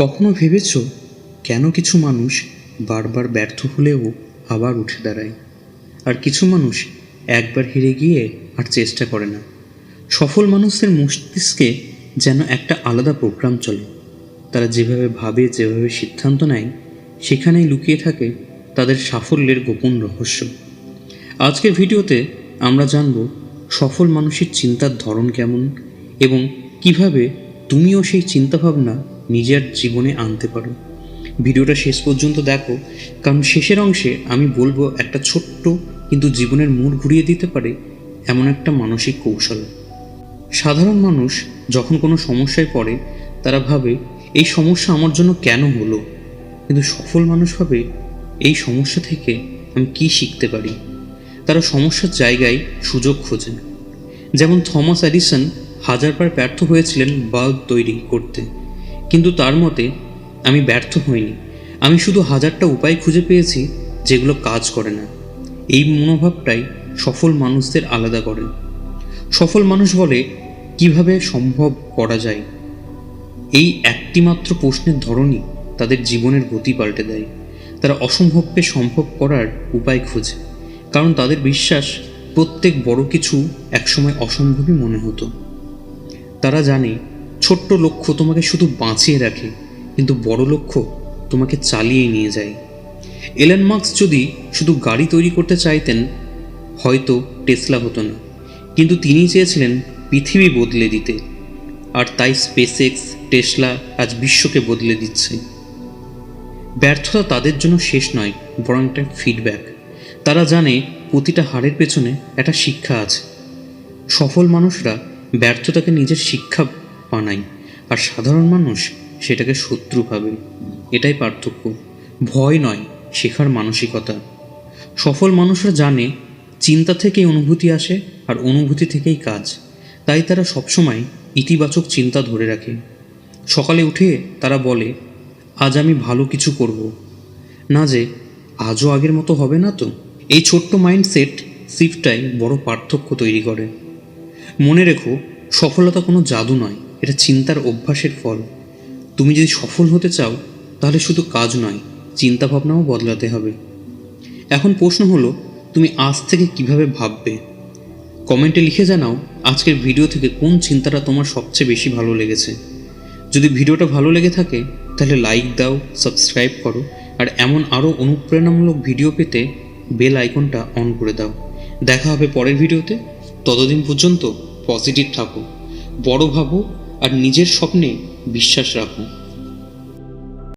কখনো ভেবেছ কেন কিছু মানুষ বারবার ব্যর্থ হলেও আবার উঠে দাঁড়ায়? আর কিছু মানুষ একবার হেরে গিয়ে আর চেষ্টা করে না। সফল মানুষের মস্তিষ্কে যেন একটা আলাদা প্রোগ্রাম চলে। তারা যেভাবে ভাবে, যেভাবে সিদ্ধান্ত নেয়, সেখানেই লুকিয়ে থাকে তাদের সাফল্যের গোপন রহস্য। আজকের ভিডিওতে আমরা জানব সফল মানুষের চিন্তার ধরন কেমন এবং কীভাবে তুমিও সেই চিন্তাভাবনা নিজের জীবনে আনতে পারো। ভিডিওটা শেষ পর্যন্ত দেখো, কারণ শেষের অংশে আমি বলব একটা ছোট্ট কিন্তু জীবনের মোড় ঘুরিয়ে দিতে পারে এমন একটা মানসিক কৌশল। সাধারণ মানুষ যখন কোনো সমস্যায় পড়ে, তারা ভাবে, এই সমস্যা আমার জন্য কেন হলো? কিন্তু সফল মানুষ ভাবে, এই সমস্যা থেকে আমি কি শিখতে পারি? তারা সমস্যার জায়গায় সুযোগ খোঁজে। যেমন থমাস এডিসন হাজারবার ব্যর্থ হয়েছিলেন বাল্ব তৈরি করতে। কিন্তু তার মতে, আমি ব্যর্থ হইনি। আমি শুধু হাজারটা উপায় খুঁজে পেয়েছি যেগুলো কাজ করে না। এই মনোভাবটাই সফল মানুষদের আলাদা করে। সফল মানুষ বলে কীভাবে সম্ভব করা যায়? এই একটিমাত্র প্রশ্নের ধরনই তাদের জীবনের গতি পাল্টে দেয়। তারা অসম্ভবকে সম্ভব করার উপায় খোঁজে। কারণ তাদের বিশ্বাস, প্রত্যেক বড় কিছু একসময় অসম্ভবই মনে হতো। তারা জানে ছোট্ট লক্ষ্য তোমাকে শুধু বাঁচিয়ে রাখে, কিন্তু বড় লক্ষ্য তোমাকে চালিয়ে নিয়ে যায়। এলেন মার্কস যদি শুধু গাড়ি তৈরি করতে চাইতেন, হয়তো টেসলা হতো না। কিন্তু তিনি চেয়েছিলেন পৃথিবী বদলে দিতে। আর তাই স্পেসএক্স, টেসলা আজ বিশ্বকে বদলে দিচ্ছে। ব্যর্থতা তাদের জন্য শেষ নয়, বরং একটা ফিডব্যাক তারা জানে প্রতিটা হারের পেছনে একটা শিক্ষা আছে। সফল মানুষরা ব্যর্থতাকে নিজের শিক্ষা বানায় আর সাধারণ মানুষ সেটাকে শত্রু ভাবে। এটাই পার্থক্য। ভয় নয় শেখার মানসিকতা। সফল মানুষরা জানে, চিন্তা থেকেই অনুভূতি আসে আর অনুভূতি থেকেই কাজ। তাই তারা সবসময় ইতিবাচক চিন্তা ধরে রাখে। সকালে উঠে তারা বলে, আজ আমি ভালো কিছু করব। না যে, আজও আগের মতো হবে না তো? এই ছোট্ট মাইন্ডসেট শিফটাই বড় পার্থক্য তৈরি করে। মনে রেখো, সফলতা কোনো জাদু নয়। এটা চিন্তার অভ্যাসের ফল। তুমি যদি সফল হতে চাও, তাহলে শুধু কাজ নয়, চিন্তাভাবনাও বদলাতে হবে। এখন প্রশ্ন হলো, তুমি আজ থেকে কীভাবে ভাববে? কমেন্টে লিখে জানাও, আজকের ভিডিও থেকে কোন চিন্তাটা তোমার সবচেয়ে বেশি ভালো লেগেছে। যদি ভিডিওটা ভালো লেগে থাকে, তাহলে লাইক দাও সাবস্ক্রাইব করো, আর এমন আরও অনুপ্রেরণামূলক ভিডিও পেতে বেল আইকনটা অন করে দাও। দেখা হবে পরের ভিডিওতে। ততদিন পর্যন্ত পজিটিভ থাকো। বড় ভাবো আর নিজের স্বপ্নে বিশ্বাস রাখো